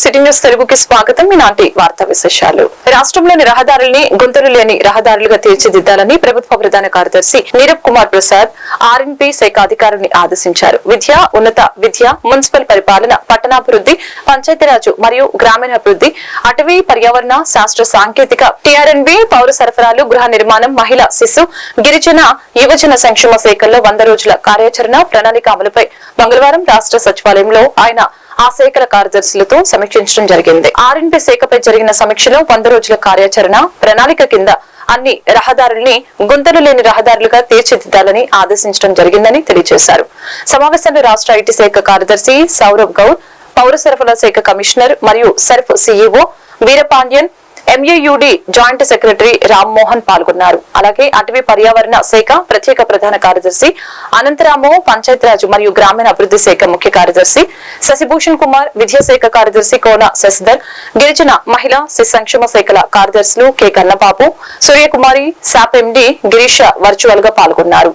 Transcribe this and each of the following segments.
City news తెలుగుకి స్వాగతం. ఈనాటి వార్తా విశేషాలు. రాష్ట్రంలోని రహదారుల్ని గుంతలు లేని రహదారులుగా తీర్చిదిద్దాలని ప్రభుత్వ ప్రధాన కార్యదర్శి నీరబ్ కుమార్ ప్రసాద్ ఆర్ఎన్పి శాఖ అధికారుల్ని ఆదేశించారు. విద్య ఉన్నత విద్య మున్సిపల్ పరిపాలన పట్టణాభివృద్ధి పంచాయతీరాజు మరియు గ్రామీణాభివృద్ధి అటవీ పర్యావరణ శాస్త్ర సాంకేతిక టీఆర్ఎన్బి పౌర సరఫరాలు గృహ నిర్మాణం మహిళా శిశు గిరిజన యువజన సంక్షేమ శాఖల్లో వంద రోజుల కార్యాచరణ ప్రణాళిక అమలుపై మంగళవారం రాష్ట్ర సచివాలయంలో ఆయన ఆ శాఖల కార్యదర్శులతో సమీక్షించడం జరిగింది. ఆర్ఎన్పి శాఖపై జరిగిన సమీక్షలో వంద రోజుల కార్యాచరణ ప్రణాళిక కింద అన్ని రహదారుల్ని గుంతలు లేని రహదారులుగా తీర్చిదిద్దాలని ఆదేశించడం జరిగిందని తెలియజేశారు. సమావేశంలో రాష్ట్ర ఐటీ శాఖ కార్యదర్శి సౌరవ్ గౌడ్ పౌర సరఫరాల శాఖ కమిషనర్ మరియు SERP CEO Veerapandian MAUD joint secretary Rammohan పాల్గొన్నారు. అలాగే అటవీ పర్యావరణ శాఖ ప్రత్యేక ప్రధాన కార్యదర్శి అనంతరాము పంచాయతీరాజ్ మరియు గ్రామీణ అభివృద్ధి శాఖ ముఖ్య కార్యదర్శి శశిభూషణ్ కుమార్ విద్యాశాఖ కార్యదర్శి కోన శశిధర్ గిరిజన మహిళా శిశు సంక్షేమ శాఖల కార్యదర్శులు K Kannababu Suryakumari SAAP MD Girisha వర్చువల్గా పాల్గొన్నారు.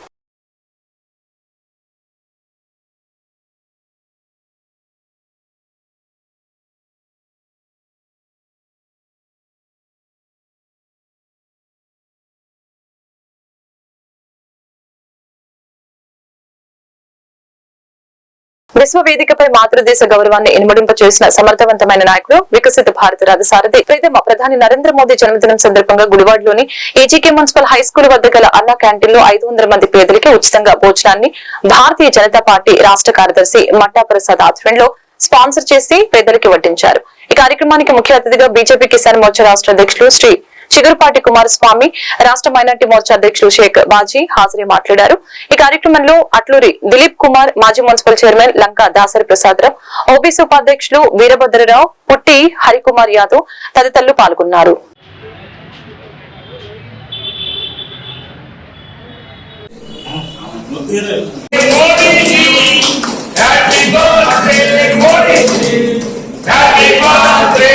విశ్వవేదికపై మాతృదేశ గౌరవాన్ని ఇనుమడింప చేసిన సమర్థవంతమైన నాయకుడు వికసిత భారత రథసారథి ప్రీతమ ప్రధాని నరేంద్ర మోదీ జన్మదినం సందర్భంగా గుడివాడలోని ఏజీకే మున్సిపల్ హై స్కూల్ వద్ద గల అన్న క్యాంటీన్లో ఐదు వందల మంది పేదలకి ఉచితంగా భోజనాన్ని భారతీయ జనతా పార్టీ రాష్ట్ర కార్యదర్శి మట్టా ప్రసాద్ ఆధ్వర్యంలో స్పాన్సర్ చేసి పేదలకి వడ్డించారు. ఈ కార్యక్రమానికి ముఖ్య అతిథిగా బీజేపీ కిసాన్ మోర్చా రాష్ట్ర అధ్యక్షులు శ్రీ చిగురుపాటి కుమారస్వామి రాష్ట్ర మైనార్టీ మోర్చా అధ్యక్షులు షేక్ బాజీ హాజరి మాట్లాడారు ఈ కార్యక్రమంలో అట్లూరి దిలీప్ కుమార్ మాజీ municipal chairman Lanka Dasari Prasadarao OBC ఉపాధ్యక్షులు వీరభద్రరావు పుట్టి హరికుమార్ యాదవ్ తదితరులు పాల్గొన్నారు Happy birthday, Modi! Happy birthday!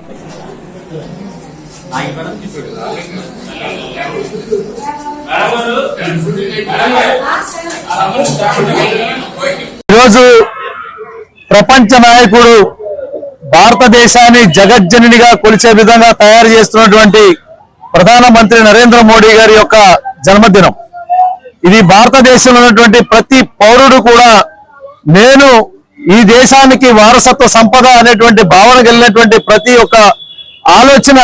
ఈరోజు ప్రపంచ నాయకుడు భారతదేశాన్ని జగజ్జననిగా కొలిచే విధంగా తయారు చేస్తున్నటువంటి ప్రధానమంత్రి నరేంద్ర మోడీ గారి యొక్క జన్మదినం. ఇది భారతదేశంలో ఉన్నటువంటి ప్రతి పౌరుడు కూడా నేను ఈ దేశానికి వారసత్వ సంపద అనేటువంటి భావన కలిగినటువంటి ప్రతి ఒక్క ఆలోచన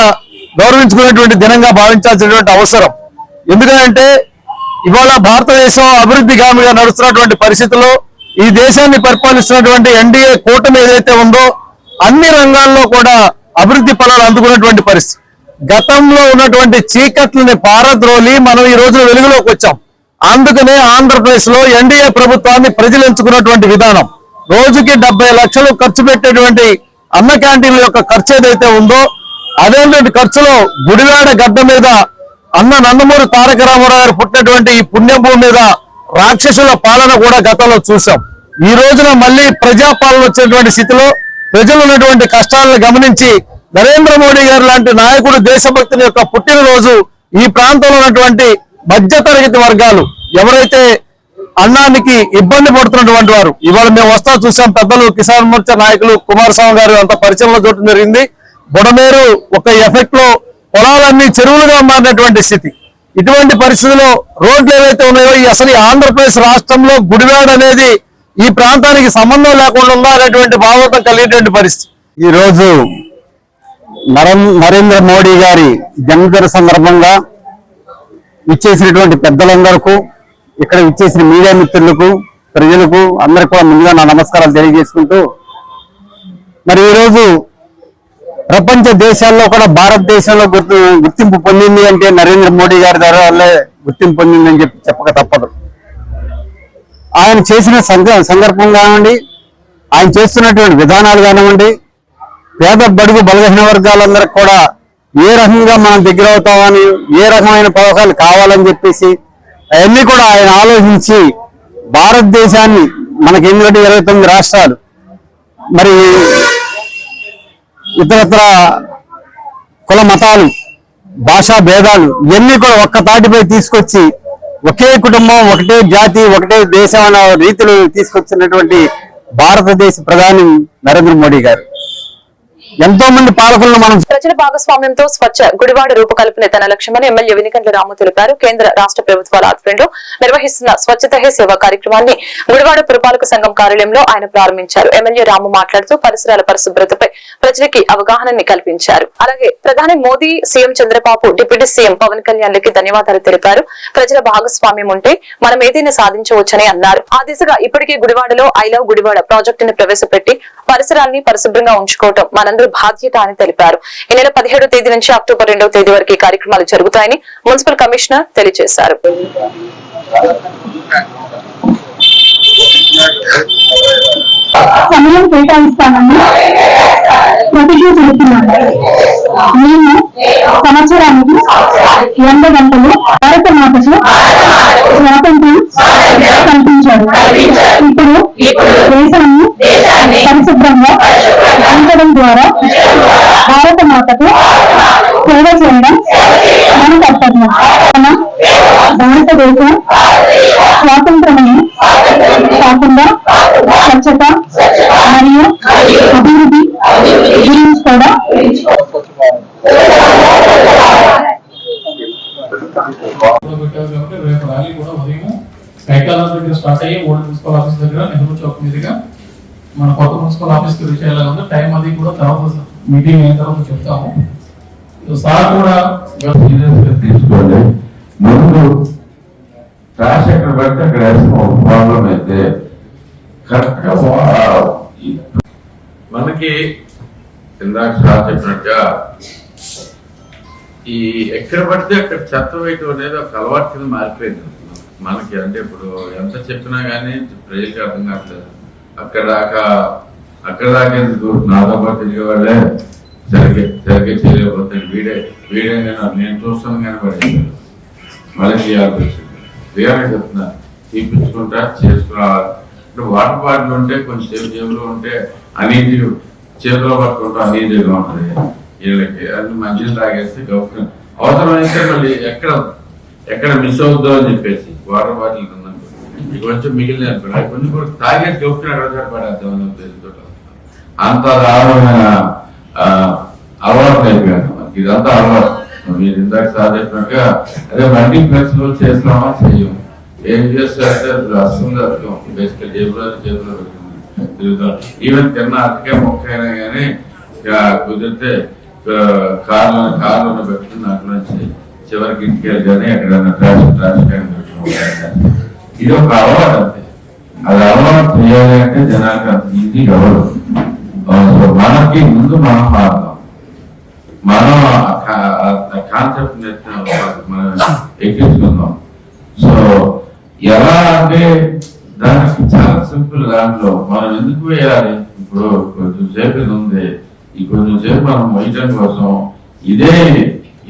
గౌరవించుకునేటువంటి దినంగా భావించాల్సినటువంటి అవసరం. ఎందుకంటే ఇవాళ భారతదేశం అభివృద్ధి గామిగా నడుస్తున్నటువంటి పరిస్థితుల్లో ఈ దేశాన్ని పరిపాలిస్తున్నటువంటి ఎన్డీఏ కూటమి ఏదైతే ఉందో అన్ని రంగాల్లో కూడా అభివృద్ధి ఫలాలు అందుకున్నటువంటి పరిస్థితి. గతంలో ఉన్నటువంటి చీకట్లని పారద్రోలి మనం ఈ రోజు వెలుగులోకి వచ్చాం. అందుకనే ఆంధ్రప్రదేశ్లో ఎన్డీఏ ప్రభుత్వాన్ని ప్రజలు ఎంచుకున్నటువంటి విధానం. రోజుకి డెబ్బై లక్షలు ఖర్చు పెట్టేటువంటి అన్న క్యాంటీన్ల యొక్క ఖర్చు ఏదైతే ఉందో అదేంటంటే ఖర్చులో? గుడివాడ గడ్డ మీద అన్న నందమూరి తారక రామారావు గారు పుట్టినటువంటి ఈ పుణ్యభూమి మీద రాక్షసుల పాలన కూడా గతంలో చూసాం ఈ రోజున మళ్ళీ ప్రజాపాలన వచ్చేటువంటి స్థితిలో ప్రజలు ఉన్నటువంటి కష్టాలను గమనించి నరేంద్ర మోడీ గారు లాంటి నాయకుడు దేశభక్తుని యొక్క పుట్టినరోజు ఈ ప్రాంతంలో ఉన్నటువంటి మధ్యతరగతి వర్గాలు ఎవరైతే అన్నానికి ఇబ్బంది పడుతున్నటువంటి వారు ఇవాళ మేము వస్తా చూసాం పెద్దలు కిసాన్ మోర్చా నాయకులు కుమారస్వామి గారు అంత పరిచయంలో చూడటం జరిగింది. బుడమేరు ఒక ఎఫెక్ట్లో పొలాలన్నీ చెరువులుగా మారినటువంటి స్థితి. ఇటువంటి పరిస్థితుల్లో రోడ్లు ఏవైతే ఉన్నాయో ఈ అసలు ఆంధ్రప్రదేశ్ రాష్ట్రంలో గుడివాడ అనేది ఈ ప్రాంతానికి సంబంధం లేకుండా ఉందా అనేటువంటి భావోతం కలిగేటువంటి పరిస్థితి. ఈరోజు నరం- నరేంద్ర మోడీ గారి జన్మదిన సందర్భంగా ఇచ్చేసినటువంటి పెద్దలందరకు ఇక్కడ ఇచ్చేసిన మీడియా మిత్రులకు ప్రజలకు అందరికీ కూడా ముందుగా నా నమస్కారాలు తెలియజేసుకుంటూ మరి ఈరోజు ప్రపంచ దేశాల్లో కూడా భారతదేశంలో గుర్తు గుర్తింపు పొందింది అంటే నరేంద్ర మోడీ గారి ద్వారా వల్లే గుర్తింపు పొందిందని చెప్పి చెప్పక తప్పదు. ఆయన చేసిన సందర్భం కానివ్వండి ఆయన చేస్తున్నటువంటి విధానాలు కానివ్వండి పేద బడుగు బలహీన వర్గాలందరికి కూడా ఏ రకంగా మనం దగ్గర అవుతామని ఏ రకమైన పథకాలు కావాలని చెప్పేసి అవన్నీ కూడా ఆయన ఆలోచించి భారతదేశాన్ని మనకి ఎందుకంటే ఇరవై తొమ్మిది రాష్ట్రాలు మరి ఇతరత్ర కుల మతాలు భాషా భేదాలు ఇవన్నీ కూడా ఒక్క తాటిపై తీసుకొచ్చి ఒకే కుటుంబం ఒకటే జాతి ఒకటే దేశం అన్న రీతిలో తీసుకొచ్చినటువంటి భారతదేశ ప్రధాని నరేంద్ర మోడీ గారు. ఎంతో మంది పాలకులను మనం ప్రజల భాగస్వామ్యంతో స్వచ్ఛ గుడివాడ రూపకల్పన తన లక్ష్యమని ఎమ్మెల్యే వినికండ్ల రాము తెలిపారు. కేంద్ర రాష్ట్ర ప్రభుత్వాల ఆధ్వర్యంలో నిర్వహిస్తున్న స్వచ్ఛత హే సేవ కార్యక్రమాన్ని గుడివాడ పురపాలక సంఘం కార్యాలయంలో ఆయన ప్రారంభించారు. ఎమ్మెల్యే రాము మాట్లాడుతూ పరిసరాల పరిశుభ్రతపై ప్రజలకి అవగాహనని కల్పించారు. అలాగే ప్రధాని Modi CM Chandrababu deputy CM Pavan కళ్యాణ్లకి ధన్యవాదాలు తెలిపారు. ప్రజల భాగస్వామ్యం ఉంటే మనం ఏదైనా సాధించవచ్చని అన్నారు. ఆ దిశగా ఇప్పటికే గుడివాడలో ఐ లవ్ గుడివాడ ప్రాజెక్టును ప్రవేశపెట్టి పరిసరాల్ని పరిశుభ్రంగా ఉంచుకోవటం మనందరూ మున్సిపల్ బాధ్యత అని తెలిపారు. ఈ నెల పదిహేడో తేదీ నుంచి అక్టోబర్ రెండవ తేదీ వరకు ఈ కార్యక్రమాలు జరుగుతాయని మున్సిపల్ కమిషనర్ తెలియజేశారు. సమయం కేటాయిస్తామని ప్రతిజ్ఞ చేస్తున్నాను. మేము సంవత్సరానికి వంద గంటలు భారత మాతకు స్వాతంత్రం కల్పించారు. ఇప్పుడు దేశం పరిశుభ్రంగా ఉంచడం ద్వారా భారత మాతకు సేవ చేయడం మన కర్తవ్యం. మన భారతదేశం స్వాతంత్రమని కాకుండా స్వచ్ఛత మరియు అభివృద్ధి గురించి కూడా రేపు ర్యాలీ కూడా ఉదయం కైకాలం దగ్గర స్టార్ట్ అయ్యి ఓల్డ్ మున్సిపల్ ఆఫీస్ దగ్గర నెహ్రూ చౌక్ మీదుగా మన కొత్త మున్సిపల్ ఆఫీస్ రీచ్ అయ్యేలా ఉంది టైం అది కూడా తర్వాత మీటింగ్ అయిన తర్వాత చెప్తాము. సార్ కూడా సీరియస్గా తీసుకోండి. ముందు ట్రాష్ ఎక్కడ పెడితే అక్కడ ఒక ప్రాబ్లం అయితే కరెక్ట్గా వా- ఈ- మనకి ఇందాక సార్ చెప్పినట్టుగా ఈ ఎక్కడ పడితే అక్కడ చెత్త వేయటం అనేది ఒక అలవాటు కింద మారిపోయింది. మనకి అంటే ఇప్పుడు ఎంత చెప్పినా గానీ ప్రజలకి అర్థం కావట్లేదు. అక్కడ దాకా అక్కడ దాకా ఎందుకు? నాతో పాటు తిరిగేవాళ్ళే. జరిగే సరిగ్గా చేయలేకపోతాడు వీడే వీడే నేను నేను చూస్తాను కానీ పడేసాడు మళ్ళీ చేయాల్సి వచ్చింది వేరే చెప్తున్నా తీపించుకుంటా చేసుకురావాలి అంటే వాటర్ బాటిల్ ఉంటే కొంచెం సేపు జేబులో ఉంటే అనీజీ చేతిలో పట్టుకుంటూ అనీజీగా ఉంటుంది. వీళ్ళకి అన్ని మంచిది తాగేస్తే గౌరవం అవసరమైతే మళ్ళీ ఎక్కడ ఎక్కడ మిస్ అవుద్దో అని చెప్పేసి వాటర్ బాటిల్ ఉందనుకో. ఇక కొంచెం మిగిలిన కొన్ని కూడా తాగేసి గౌరవం అక్కడ పడేద్దాం అనే ఉద్దేశంతో అంత దారుణమైన అలవాటు అయిపోయాను మనకి ఇదంతా అలవాటు మీరు ఇందాక సార్ చెప్పినట్టుగా అదే బండి ప్రెస్లో చేస్తామా చెయ్యం. ఏం చేస్తారంటే అది అస్సలు అర్థం బేసికల్ జేబులో జేబులో పెట్టుకుంది. తిరుగుతాం ఈవెన్ తిన్న అట్టకే మొక్క అయినా కానీ ఇక కుదిరితే కార్లో కార్లో పెట్టుకుని దాంట్లో నుంచి చివరికి ఇంటికి వెళ్ళి కానీ ఎక్కడైనా ట్రాష్ ట్రాష్ క్యాన్ పెట్టుకుంటాం ఇది ఒక అలవాటు అంతే. అది అలవాటు చేయాలి అంటే జనానికి అంత ఈజీ అవ్వదు ఆ, సో మనకి ముందు మనం మారుతాం. మనం కాన్సెప్ట్ మనం ఎక్కించుకుందాం సో ఎలా అంటే దానికి చాలా సింపుల్ దాంట్లో మనం ఎందుకు వేయాలి? ఇప్పుడు కొంచెం సేపు ఇది ఉంది. ఈ కొంచెం సేపు మనం మొయ్యటం కోసం ఇదే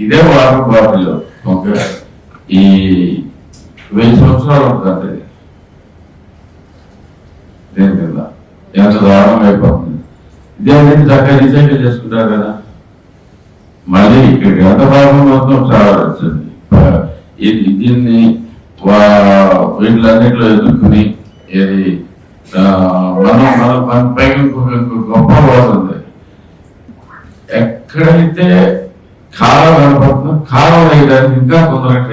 ఇదే వాటర్ బాటిల్ ఓకే? ఈ వెయ్యి సంవత్సరాలు ఉంటుంది దేని కింద ఎంత దారుణం అయిపోతుంది. ఇదే చక్కగా రీసైకిల్ చేసుకుంటారు కదా. మరి ఇక్కడ ఎంత భాగం మొత్తం చాలా వచ్చింది. దీన్ని వా- ఎదుర్కొని ఇది మనం మన మన పైన ఇంకొక గొప్ప పోతుంది ఎక్కడైతే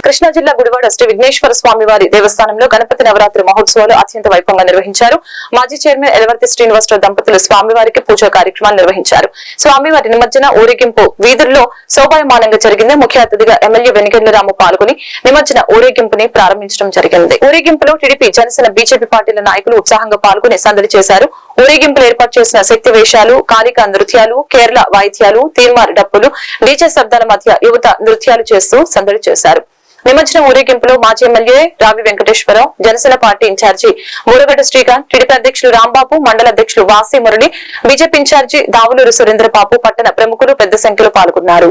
కృష్ణా జిల్లా గుడివాడ శ్రీ విఘ్నేశ్వర స్వామి వారి దేవస్థానంలో గణపతి నవరాత్రి మహోత్సవాలు అత్యంత వైభవంగా నిర్వహించారు. మాజీ చైర్మన్ ఎలవర్తి శ్రీనివాసరావు దంపతులు స్వామివారికి పూజా కార్యక్రమాన్ని నిర్వహించారు. స్వామివారి నిమజ్జన ఊరేగింపు వీధుల్లో శోభాయమానంగా జరిగింది. ముఖ్య అతిథిగా ఎమ్మెల్యే వెనుగండ్లరాము పాల్గొని నిమజ్జన ఊరేగింపుని ప్రారంభించడం జరిగింది. ఊరేగింపులో టీడీపీ జనసేన బీజేపీ పార్టీల నాయకులు ఉత్సాహంగా పాల్గొని సందడి చేశారు. ఊరేగింపులు ఏర్పాటు చేసిన శక్తి వేషాలు కాలిక నృత్యాలు కేరళ వాయిద్యాలు తీర్మార్ డప్పులు డీజే శబ్దాల మధ్య యువత నృత్యాలు చేస్తూ సందడి చేశారు. నిమజ్జనం ఊరేగింపులో మాజీ MLA Ravi Venkateswararao Janasena party in charge Mudagadda Srikanth TDP అధ్యక్షులు రాంబాబు మండల అధ్యక్షులు Vasi Murali BJP in charge Davuluru Surendrababu పట్టణ ప్రముఖులు పెద్ద సంఖ్యలో పాల్గొన్నారు.